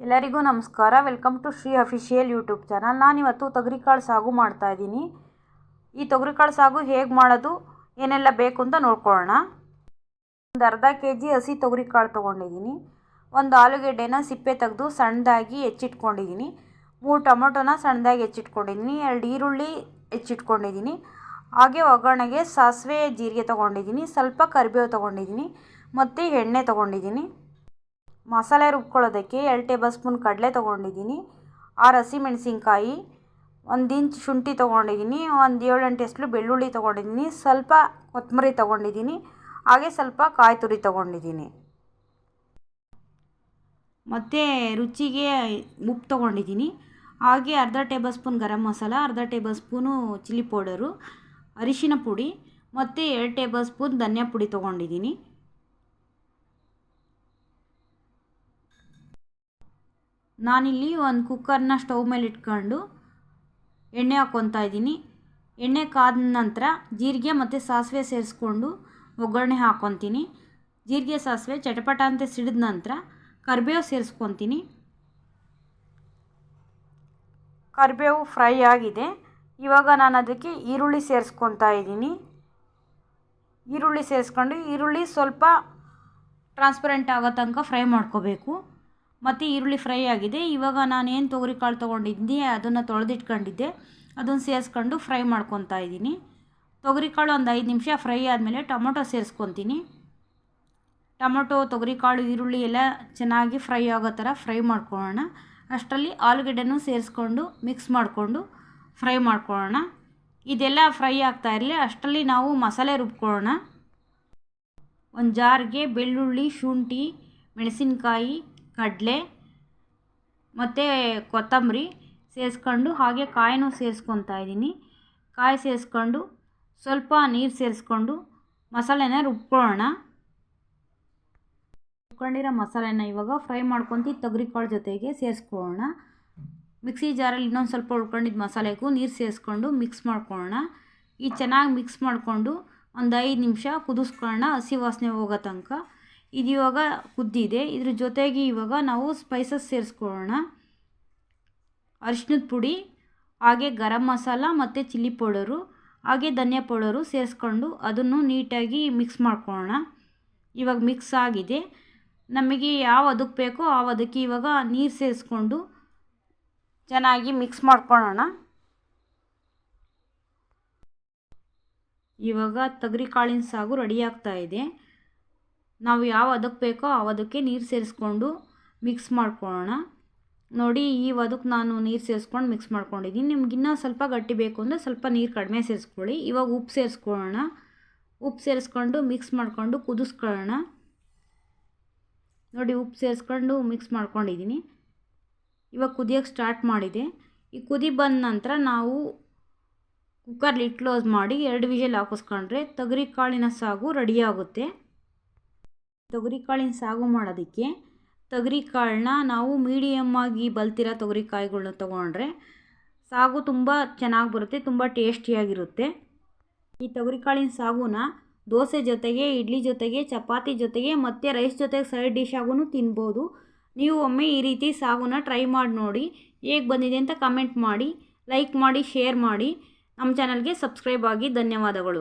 ಎಲ್ಲರಿಗೂ ನಮಸ್ಕಾರ. Welcome to Shri official YouTube channel ನಾನಿವತ್ತು ತೊಗರಿಕಾಳು ಸಾಗು ಮಾಡ್ತಾ ಇದ್ದೀನಿ. ಈ ತೊಗರಿಕಾಳು ಸಾಗು ಹೇಗೆ ಮಾಡೋದು, ಏನೆಲ್ಲ ಬೇಕು ಅಂತ ನೋಡ್ಕೊಳ್ಳೋಣ. ಒಂದು ಅರ್ಧ ಕೆ ಜಿ ಹಸಿ ತೊಗರಿಕಾಳು ತೊಗೊಂಡಿದ್ದೀನಿ. ಒಂದು ಆಲೂಗೆಡ್ಡೆನ ಸಿಪ್ಪೆ ತೆಗೆದು ಸಣ್ಣದಾಗಿ ಹೆಚ್ಚಿಟ್ಕೊಂಡಿದ್ದೀನಿ. ಮೂರು ಟೊಮೊಟೊನ ಸಣ್ಣದಾಗಿ ಹೆಚ್ಚಿಟ್ಕೊಂಡಿದ್ದೀನಿ. ಎರಡು ಈರುಳ್ಳಿ ಹೆಚ್ಚಿಟ್ಕೊಂಡಿದ್ದೀನಿ. ಹಾಗೆ ಒಗ್ಗರಣೆಗೆ ಸಾಸಿವೆ, ಜೀರಿಗೆ ತೊಗೊಂಡಿದ್ದೀನಿ. ಸ್ವಲ್ಪ ಕರಿಬೇವು ತೊಗೊಂಡಿದ್ದೀನಿ. ಮತ್ತು ಎಣ್ಣೆ ತೊಗೊಂಡಿದ್ದೀನಿ. ಮಸಾಲೆ ರುಬ್ಕೊಳ್ಳೋದಕ್ಕೆ ಎರಡು ಟೇಬಲ್ ಸ್ಪೂನ್ ಕಡಲೆ ತೊಗೊಂಡಿದ್ದೀನಿ. ಆರು ಹಸಿಮೆಣಸಿನ್ಕಾಯಿ ಒಂದು ಇಂಚ್ ಶುಂಠಿ ತೊಗೊಂಡಿದ್ದೀನಿ, ಒಂದು ಏಳು ಎಂಟು ಬೆಳ್ಳುಳ್ಳಿ ತೊಗೊಂಡಿದ್ದೀನಿ, ಸ್ವಲ್ಪ ಕೊತ್ತಂಬರಿ ತೊಗೊಂಡಿದ್ದೀನಿ, ಹಾಗೆ ಸ್ವಲ್ಪ ಕಾಯಿ ತುರಿ ತೊಗೊಂಡಿದ್ದೀನಿ. ಮತ್ತು ರುಚಿಗೆ ಉಪ್ಪು ತೊಗೊಂಡಿದ್ದೀನಿ. ಹಾಗೆ ಅರ್ಧ ಟೇಬಲ್ ಸ್ಪೂನ್ ಗರಂ ಮಸಾಲ, ಅರ್ಧ ಟೇಬಲ್ ಸ್ಪೂನು ಚಿಲ್ಲಿ ಪೌಡರು, ಅರಿಶಿನ ಪುಡಿ, ಮತ್ತು ಎರಡು ಟೇಬಲ್ ಸ್ಪೂನ್ ಧನಿಯಾ ಪುಡಿ ತೊಗೊಂಡಿದ್ದೀನಿ. ನಾನಿಲ್ಲಿ ಒಂದು ಕುಕ್ಕರ್ನ ಸ್ಟವ್ ಮೇಲೆ ಇಟ್ಕೊಂಡು ಎಣ್ಣೆ ಹಾಕ್ಕೊತಾ ಇದ್ದೀನಿ. ಎಣ್ಣೆ ಕಾದ ನಂತರ ಜೀರಿಗೆ ಮತ್ತು ಸಾಸಿವೆ ಸೇರಿಸ್ಕೊಂಡು ಒಗ್ಗರಣೆ ಹಾಕ್ಕೊತೀನಿ. ಜೀರಿಗೆ, ಸಾಸಿವೆ, ಚಟಪಟ ಅಂತ ಸಿಡಿದ ನಂತರ ಕರಿಬೇವು ಸೇರಿಸ್ಕೊತೀನಿ. ಕರಿಬೇವು ಫ್ರೈ ಆಗಿದೆ. ಇವಾಗ ನಾನು ಅದಕ್ಕೆ ಈರುಳ್ಳಿ ಸೇರಿಸ್ಕೊತಾ ಇದ್ದೀನಿ. ಈರುಳ್ಳಿ ಸೇರಿಸ್ಕೊಂಡು ಈರುಳ್ಳಿ ಸ್ವಲ್ಪ ಟ್ರಾನ್ಸ್ಪರೆಂಟ್ ಆಗೋ ತನಕ ಫ್ರೈ ಮಾಡ್ಕೋಬೇಕು. ಮತ್ತು ಈರುಳ್ಳಿ ಫ್ರೈ ಆಗಿದೆ. ಇವಾಗ ನಾನೇನು ತೊಗರಿಕಾಳು ತೊಗೊಂಡಿದ್ದೆ ಅದನ್ನು ತೊಳೆದಿಟ್ಕೊಂಡಿದ್ದೆ. ಅದನ್ನು ಸೇರಿಸ್ಕೊಂಡು ಫ್ರೈ ಮಾಡ್ಕೊತಾ ಇದ್ದೀನಿ. ತೊಗರಿ ಕಾಳು ಒಂದು ಐದು ನಿಮಿಷ ಫ್ರೈ ಆದಮೇಲೆ ಟೊಮೊಟೊ ಸೇರಿಸ್ಕೊತೀನಿ. ಟೊಮೊಟೊ, ತೊಗರಿ ಕಾಳು, ಈರುಳ್ಳಿ ಎಲ್ಲ ಚೆನ್ನಾಗಿ ಫ್ರೈ ಆಗೋ ಥರ ಫ್ರೈ ಮಾಡ್ಕೊಳ್ಳೋಣ. ಅಷ್ಟರಲ್ಲಿ ಆಲೂಗಡ್ಡೆನೂ ಸೇರಿಸ್ಕೊಂಡು ಮಿಕ್ಸ್ ಮಾಡಿಕೊಂಡು ಫ್ರೈ ಮಾಡ್ಕೊಳ್ಳೋಣ. ಇದೆಲ್ಲ ಫ್ರೈ ಆಗ್ತಾ ಇರಲಿ, ಅಷ್ಟರಲ್ಲಿ ನಾವು ಮಸಾಲೆ ರುಬ್ಕೊಳ್ಳೋಣ. ಒಂದು ಜಾರ್ಗೆ ಬೆಳ್ಳುಳ್ಳಿ, ಶುಂಠಿ, ಮೆಣಸಿನ್ಕಾಯಿ ಕಡಲೆ, ಮತ್ತು ಕೊತ್ತಂಬರಿ ಸೇರಿಸ್ಕೊಂಡು ಹಾಗೆ ಕಾಯಿನೂ ಸೇರಿಸ್ಕೊತಾ ಇದ್ದೀನಿ. ಕಾಯಿ ಸೇರಿಸ್ಕೊಂಡು ಸ್ವಲ್ಪ ನೀರು ಸೇರಿಸ್ಕೊಂಡು ಮಸಾಲೆನ ರುಬ್ಕೊಳ್ಳೋಣ. ರುಬ್ಕೊಂಡಿರೋ ಮಸಾಲೆನ ಇವಾಗ ಫ್ರೈ ಮಾಡ್ಕೊತೀವಿ ತೊಗರಿಕಾಳು ಜೊತೆಗೆ ಸೇರಿಸ್ಕೊಳ್ಳೋಣ. ಮಿಕ್ಸಿ ಜಾರಲ್ಲಿ ಇನ್ನೊಂದು ಸ್ವಲ್ಪ ಉಳ್ಕೊಂಡಿದ್ದ ಮಸಾಲೆಗೂ ನೀರು ಸೇರಿಸ್ಕೊಂಡು ಮಿಕ್ಸ್ ಮಾಡ್ಕೊಳ್ಳೋಣ. ಈ ಚೆನ್ನಾಗಿ ಮಿಕ್ಸ್ ಮಾಡಿಕೊಂಡು ಒಂದು ಐದು ನಿಮಿಷ ಕುದಿಸ್ಕೊಳ್ಳೋಣ ಹಸಿ ವಾಸನೆ ಹೋಗೋ ತನಕ. ಇದು ಇವಾಗ ಕುದ್ದಿದೆ ಇದ್ರ ಜೊತೆಗೆ ಇವಾಗ ನಾವು ಸ್ಪೈಸಸ್ ಸೇರಿಸ್ಕೊಳ್ಳೋಣ. ಅರಿಶಿನದ ಪುಡಿ, ಹಾಗೆ ಗರಂ ಮಸಾಲ ಮತ್ತು ಚಿಲ್ಲಿ ಪೌಡರು ಹಾಗೆ ಧನಿಯಾ ಪೌಡರು ಸೇರಿಸ್ಕೊಂಡು ಅದನ್ನು ನೀಟಾಗಿ ಮಿಕ್ಸ್ ಮಾಡ್ಕೊಳ್ಳೋಣ. ಇವಾಗ ಮಿಕ್ಸ್ ಆಗಿದೆ. ನಮಗೆ ಯಾವ ಅದಕ್ಕೆ ಬೇಕೋ ಆ ಅದಕ್ಕೆ ಇವಾಗ ನೀರು ಸೇರಿಸ್ಕೊಂಡು ಚೆನ್ನಾಗಿ ಮಿಕ್ಸ್ ಮಾಡ್ಕೊಳ್ಳೋಣ. ಇವಾಗ ತೊಗರಿಕಾಳಿನ ಸಾಗು ರೆಡಿ ಆಗ್ತಾ ಇದೆ. ನಾವು ಯಾವ ಅದಕ್ಕೆ ಬೇಕೋ ಅದಕ್ಕೆ ನೀರು ಸೇರಿಸ್ಕೊಂಡು ಮಿಕ್ಸ್ ಮಾಡ್ಕೊಳ್ಳೋಣ. ನೋಡಿ ಈ ಅದಕ್ಕೆ ನಾನು ನೀರು ಸೇರಿಸ್ಕೊಂಡು ಮಿಕ್ಸ್ ಮಾಡ್ಕೊಂಡಿದ್ದೀನಿ. ನಿಮ್ಗೆ ಇನ್ನೂ ಸ್ವಲ್ಪ ಗಟ್ಟಿ ಬೇಕು ಅಂದರೆ ಸ್ವಲ್ಪ ನೀರು ಕಡಿಮೆ ಸೇರಿಸ್ಕೊಳ್ಳಿ. ಇವಾಗ ಉಪ್ಪು ಸೇರಿಸ್ಕೊಳ್ಳೋಣ. ಉಪ್ಪು ಸೇರಿಸ್ಕೊಂಡು ಮಿಕ್ಸ್ ಮಾಡಿಕೊಂಡು ಕುದಿಸ್ಕೊಳ್ಳೋಣ. ನೋಡಿ ಉಪ್ಪು ಸೇರಿಸ್ಕೊಂಡು ಮಿಕ್ಸ್ ಮಾಡ್ಕೊಂಡಿದ್ದೀನಿ. ಇವಾಗ ಕುದಿಯೋಕ್ಕೆ ಸ್ಟಾರ್ಟ್ ಮಾಡಿದೆ. ಈ ಕುದಿ ಬಂದ ನಂತರ ನಾವು ಕುಕ್ಕರ್ ಲಿಡ್ ಕ್ಲೋಸ್ ಮಾಡಿ ಎರಡು ವಿಷಲ್ ಹಾಕಿಸ್ಕೊಂಡ್ರೆ ತೊಗರಿ ಕಾಳಿನ ಸಾಗು ರೆಡಿಯಾಗುತ್ತೆ ತೊಗರಿಕಾಳಿನ ಸಾಗು ಮಾಡೋದಕ್ಕೆ ತೊಗರಿಕಾಳನ್ನ ನಾವು ಮೀಡಿಯಮ್ ಆಗಿ ಬಲ್ತಿರೋ ತೊಗರಿಕಾಯಿಗಳ್ನ ತೊಗೊಂಡ್ರೆ ಸಾಗು ತುಂಬ ಚೆನ್ನಾಗಿ ಬರುತ್ತೆ, ತುಂಬ ಟೇಸ್ಟಿಯಾಗಿರುತ್ತೆ. ಈ ತೊಗರಿಕಾಳಿನ ಸಾಗುನ ದೋಸೆ ಜೊತೆಗೆ, ಇಡ್ಲಿ ಜೊತೆಗೆ, ಚಪಾತಿ ಜೊತೆಗೆ ಮತ್ತು ರೈಸ್ ಜೊತೆಗೆ ಸೈಡ್ ಡಿಶ್ ಆಗೂ ತಿನ್ಬೋದು. ನೀವು ಒಮ್ಮೆ ಈ ರೀತಿ ಸಾಗುನ ಟ್ರೈ ಮಾಡಿ ನೋಡಿ, ಹೇಗೆ ಬಂದಿದೆ ಅಂತ ಕಮೆಂಟ್ ಮಾಡಿ ಲೈಕ್ ಮಾಡಿ ಶೇರ್ ಮಾಡಿ. ನಮ್ಮ ಚಾನಲ್ಗೆ ಸಬ್ಸ್ಕ್ರೈಬ್ ಆಗಿ ಧನ್ಯವಾದಗಳು.